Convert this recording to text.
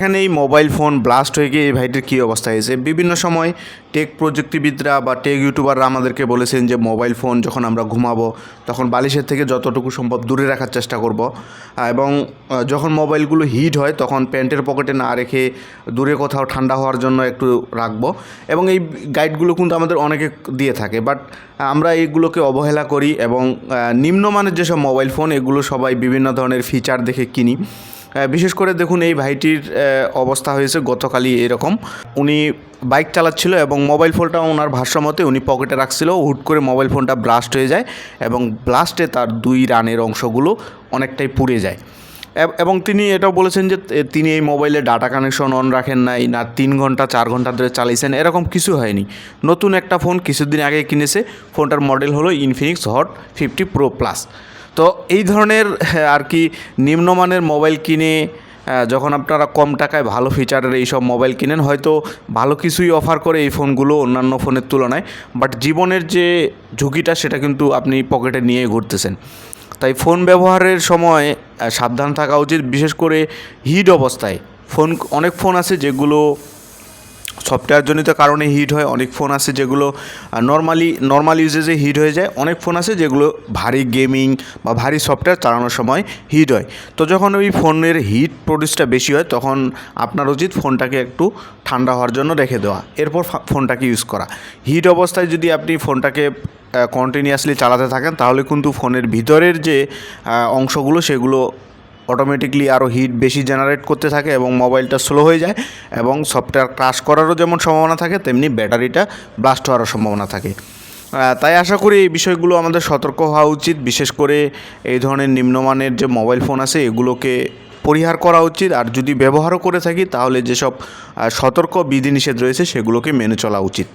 এখানে এই mobile phone blast হয়ে গিয়ে এই ভাইটির কী অবস্থা হয়েছে? বিভিন্ন সময় টেক প্রযুক্তিবিদরা বা টেক ইউটিউবাররা আমাদেরকে বলেছেন যে মোবাইল ফোন যখন আমরা ঘুমাবো, তখন বালিশের থেকে যতটুকু সম্ভব দূরে রাখার চেষ্টা করব। এবং যখন মোবাইলগুলো হিট হয়, তখন প্যান্টের পকেটে না রেখে দূরে কোথাও ঠান্ডা হওয়ার জন্য একটু রাখব। এবং এই গাইডগুলো কিন্তু আমাদের অনেকে দিয়ে থাকে। বাট আমরা এইগুলোকে অবহেলা করি এবং নিম্নমানের যেসব মোবাইল ফোন এগুলো সবাই বিভিন্ন ধরনের ফিচার দেখে কিনি। বিশেষ করে দেখুন এই ভাইটির অবস্থা হয়েছে গতকালই এরকম। উনি বাইক চালাচ্ছিল এবং মোবাইল ফোনটা ওনার ভাষ্যমতে উনি পকেটে রাখছিল। হুট করে মোবাইল ফোনটা ব্লাস্ট হয়ে যায় এবং ব্লাস্টে তার দুই রানের অংশগুলো অনেকটাই পুড়ে যায়। এবং তিনি এটাও বলেছেন যে তিনি এই মোবাইলে ডাটা কানেকশন অন রাখেন নাই না তিন ঘণ্টা, চার ঘণ্টা ধরে চালিয়েছেন এরকম কিছু হয়নি। নতুন একটা ফোন কিছুদিন আগে কিনেছে। ফোনটার মডেল হলো Infinix hot fifty pro plus তো এই ধরনের হ্যাঁ, আর কি নিম্নমানের মোবাইল কিনে যখন আপনারা কম টাকায় ভালো ফিচারের এই সব মোবাইল কিনেন হয়তো ভালো কিছুই অফার করে এই ফোনগুলো অন্যান্য ফোনের তুলনায় বাট জীবনের যে ঝুঁকিটা সেটা কিন্তু আপনি পকেটে নিয়ে ঘুরতেছেন। তাই ফোন ব্যবহারের সময় সাবধান থাকা উচিত বিশেষ করে হিট অবস্থায়। ফোন অনেক ফোন আছে যেগুলো সফটওয়্যারজনিত কারণে হিট হয়, অনেক ফোন আছে যেগুলো নর্মালি নর্মাল ইউজেজে হিট হয়ে যায়। অনেক ফোন আছে যেগুলো ভারী গেমিং বা ভারী সফটওয়্যার চালানোর সময় হিট হয়। তো যখন ওই ফোনের হিট প্রডিউসটা বেশি হয়, তখন আপনার উচিত ফোনটাকে একটু ঠান্ডা হওয়ার জন্য রেখে দেওয়া। এরপর ফোনটাকে ইউজ করা। হিট অবস্থায় যদি আপনি ফোনটাকে কন্টিনিউয়াসলি চালাতে থাকেন, তাহলে কিন্তু ফোনের ভিতরের যে অংশগুলো সেগুলো অটোমেটিকলি আরও হিট বেশি জেনারেট করতে থাকে এবং মোবাইলটা স্লো হয়ে যায় এবং সফটওয়্যার ক্রাশ করারও যেমন সম্ভাবনা থাকে, তেমনি ব্যাটারিটা ব্লাস্ট হওয়ারও সম্ভাবনা থাকে। তাই আশা করি এই বিষয়গুলো আমাদের সতর্ক হওয়া উচিত, বিশেষ করে এই ধরনের নিম্নমানের যে মোবাইল ফোন আছে, এগুলোকে পরিহার করা উচিত। আর যদি ব্যবহারও করে থাকি, তাহলে যেসব সতর্ক বিধিনিষেধ রয়েছে, সেগুলোকে মেনে চলা উচিত।